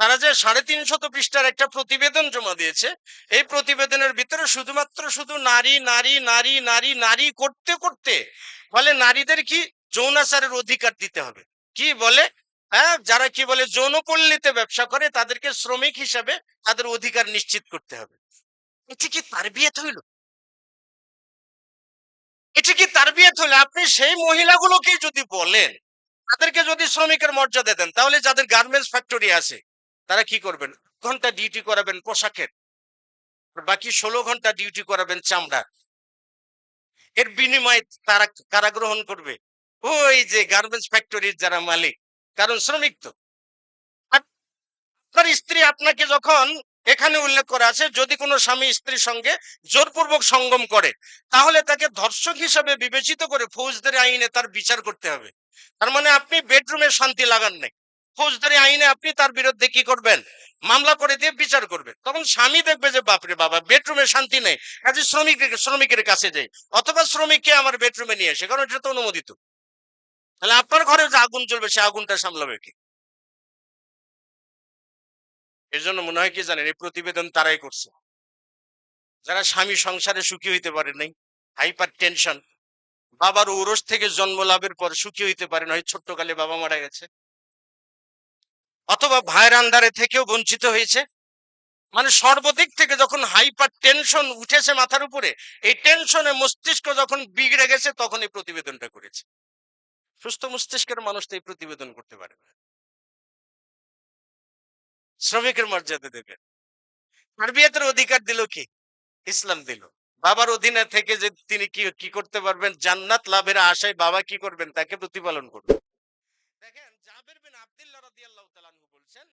তারা যে সাড়ে তিনশত পৃষ্ঠার একটা প্রতিবেদন জমা দিয়েছে, এই প্রতিবেদনের ভিতরে শুধুমাত্র শুধু নারী নারী নারী নারী নারী করতে করতে, ফলে নারীদের কি যৌনাচারের অধিকার দিতে হবে? কি বলে? হ্যাঁ যারা কি বলে যৌনপল্লীতে ব্যবসা করে, তাদেরকে শ্রমিক হিসাবে তাদের অধিকার নিশ্চিত করতে হবে। এটি কি তারবিয়ত হইল? এটি কি তারবিয়ত হইল? আপনি সেই মহিলাগুলোকে যদি বলেন, তাদেরকে যদি শ্রমিকের মর্যাদা দেন, তাহলে যাদের গার্মেন্টস ফ্যাক্টরি আছে তারা কি করবেন? ঘণ্টা ডিউটি করাবেন পোশাকের। বাকি ষোলো ঘণ্টা ডিউটি করাবেন চামড়া এর বিনিময়ে তারা কারা গ্রহণ করবে? ওই যে গার্মেন্টস ফ্যাক্টরির যারা মালিক, কারণ শ্রমিক তো। আপ- আপনার স্ত্রী আপনাকে যখন এখানে উল্লেখ করা আছে, যদি কোনো স্বামী স্ত্রীর সঙ্গে জোরপূর্বক সঙ্গম করে, তাহলে তাকে ধর্ষক হিসাবে বিবেচিত করে ফৌজদারি আইনে তার বিচার করতে হবে। তার মানে আপনি বেডরুমে শান্তি লাগান নাই। ফৌজদারি আইনে আপনি তার বিরুদ্ধে কি করবেন? মামলা করে দিয়ে বিচার করবেন। তখন স্বামী দেখবে যে, বাপরে বাবা, বেডরুমে শান্তি নেই। কাজে শ্রমিক শ্রমিকের কাছে যাই অথবা শ্রমিককে আমার বেডরুমে নিয়ে আসে, কারণ এটা তো অনুমোদিত। তাহলে আপনার ঘরে যে আগুন জ্বলবে, সে আগুনটা সামলাবে কি? এর জন্য মনে হয় কি জানেন, এই প্রতিবেদন তারাই করছে। যারা স্বামী সংসারে সুখী হইতে পারে নাই, হাইপার টেনশন, বাবার ঔরস থেকে জন্ম লাভের পর সুখী হইতে পারে না ছোট্টকালে বাবা মারা গেছে। অথবা ভাইয়ের আন্ডারে থেকেও বঞ্চিত হয়েছে। মানে সর্বদিক থেকে যখন হাইপার টেনশন উঠেছে মাথার উপরে, এই টেনশনে মস্তিষ্ক যখন বিগড়ে গেছে, তখন এই প্রতিবেদনটা করেছে। সুস্থ মস্তিষ্কের মানুষ তো এই প্রতিবেদন করতে পারে না। শ্রমিকের মর্যাদা দেবে। তারবিয়াতের অধিকার দিল কি? ইসলাম দিল। বাবার অধীনে থেকে যে তিনি কি কি করতে পারবেন? জান্নাত লাভের আশায় বাবা কি করবেন? তাকে প্রতিপালন করবেন দেখেন জাবের বিন আবদুল্লাহ রাদিয়াল্লাহু তাআলাহু বলছেন